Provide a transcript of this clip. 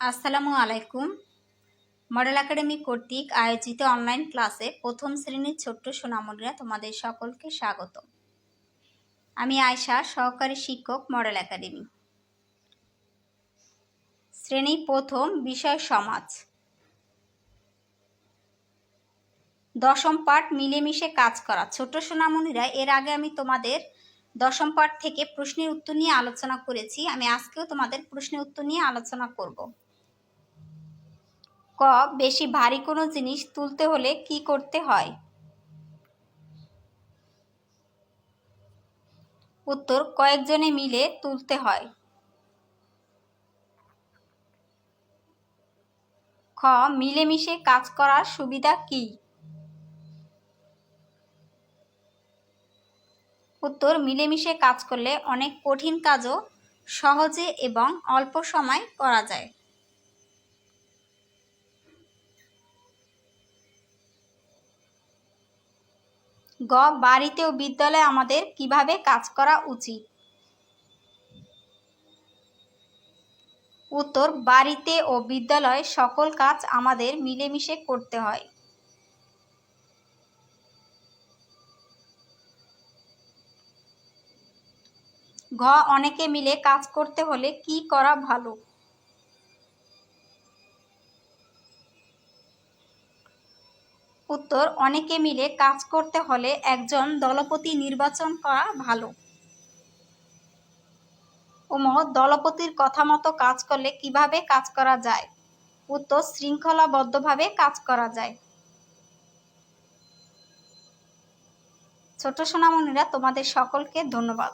আসসালামু আলাইকুম। Model academy কর্তৃক আয়োজিত অনলাইন ক্লাসে প্রথম শ্রেণির ছোট্ট সোনামণিরা তোমাদের সকলকে স্বাগত। আমি আয়শা, সহকারী শিক্ষক মডেল একাডেমি। শ্রেণি প্রথম, বিষয় সমাজ। দশম পাঠ, মিলেমিশে কাজ করা। ছোট সোনামণিরা, এর আগে আমি তোমাদের দশম পাঠ থেকে প্রশ্নের উত্তর নিয়ে আলোচনা করেছি। আমি আজকেও তোমাদের প্রশ্নের উত্তর নিয়ে আলোচনা করব। ক বেশি ভারী কোনো জিনিস তুলতে হলে কি করতে হয়? উত্তর, কয়েকজনে মিলে তুলতে হয়। খ, মিলেমিশে কাজ করার সুবিধা কি? উত্তর, মিলেমিশে কাজ করলে অনেক কঠিন কাজও সহজে এবং অল্প সময় করা যায়। গ বাড়িতে ও বিদ্যালয়ে আমাদের কীভাবে কাজ করা উচিত? উত্তর, বাড়িতে ও বিদ্যালয়ে সকল কাজ আমাদের মিলেমিশে করতে হয়। ঘ, অনেকে মিলে কাজ করতে হলে কি করা ভালো? উত্তর, অনেকে মিলে কাজ করতে হলে একজন দলপতি নির্বাচন করা ভালো। ওম দলপতির কথা মতো কাজ করলে কীভাবে কাজ করা যায়? উত্তর, শৃঙ্খলাবদ্ধভাবে কাজ করা যায়। ছোট সোনামণিরা তোমাদের সকলকে ধন্যবাদ।